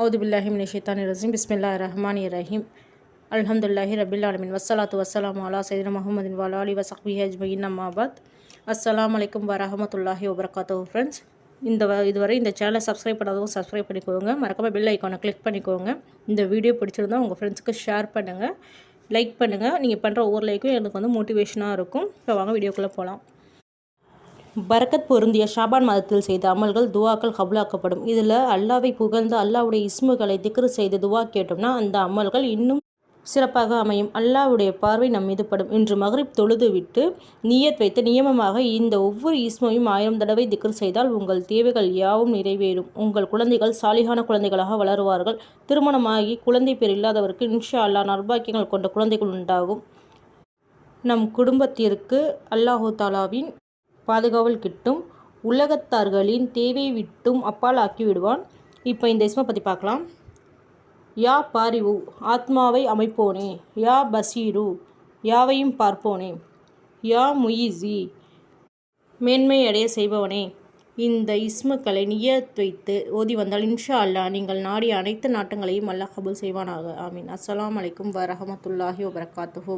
அவுது பில்லாஹி மினி ரசீம் பிஸ்மில்லா ரஹ்மான் ரஹீம். அலமதுல்லாஹி ரபில் ஆலமின். வசலாத்து வசலாம் அலா சைதனா முஹம்மதின் வாலா அலி வசக்பி அஜ்மயின் அம்மாபாத் அஸ்லாம் அலைக்கும் வரஹமத்துல்லாஹி வபர்காத்தோ ஃப்ரெண்ட்ஸ். இந்த இதுவரை இந்த சேனலை சப்ஸ்கிரைப் பண்ணாதவங்க சப்ஸ்கிரைப் பண்ணிக்கோங்க. மறக்காம பெல் ஐக்கானை கிளிக் பண்ணிக்கோங்க. இந்த வீடியோ பிடிச்சிருந்தா உங்கள் ஃப்ரெண்ட்ஸுக்கு ஷேர் பண்ணுங்கள் லைக் பண்ணுங்கள் நீங்கள் பண்ணுற ஒவ்வொரு லைக்கும் எனக்கு வந்து மோட்டிவேஷனாக இருக்கும். இப்போ வாங்க வீடியோக்குள்ளே போகலாம். பரக்கத் பொருந்திய ஷாபான் மாதத்தில் செய்த அமல்கள் துவாக்கள் கபுலாக்கப்படும். இதில் அல்லாவை புகழ்ந்து அல்லாவுடைய இஸ்முகளை திக்ரு செய்து துவா கேட்டோம்னா அந்த அமல்கள் இன்னும் சிறப்பாக அமையும். அல்லாவுடைய பார்வை நம் மீது படும். இன்று மகரிப் தொழுதுவிட்டு நியத் வைத்து நியமமாக இந்த ஒவ்வொரு இஸ்மையும் ஆயிரம் தடவை திக்ரு செய்தால் உங்கள் தேவைகள் யாவும் நிறைவேறும். உங்கள் குழந்தைகள் சாலிகான குழந்தைகளாக வளருவார்கள். திருமணமாகி குழந்தை பேர் இல்லாதவருக்கு இன்ஷா அல்லாஹ் நர்பாக்கியங்கள் கொண்ட குழந்தைகள் உண்டாகும். நம் குடும்பத்திற்கு அல்லாஹு தாலாவின் பாதுகாவல் கிட்டும் உலகத்தார்களின் தேவை விட்டும் அப்பால் ஆக்கி விடுவான் இப்போ இந்த இஸ்மை பற்றி பார்க்கலாம் யா பாரிவு ஆத்மாவை அமைப்போனே. யா பசீரு யாவையும் பார்ப்போனே. யா முயிசி மேன்மை அடைய செய்பவனே. இந்த இஸ்முக்களை நியத் வைத்து ஓதி வந்தால் இன்ஷா அல்லாஹ் நீங்கள் நாடிய அனைத்து நாட்டங்களையும் அல்லாஹ் செய்வானாக. ஆமீன். அஸ்லாம் வலைக்கும் வரஹமத்துல்லாஹி வபரகாத்துஹூ.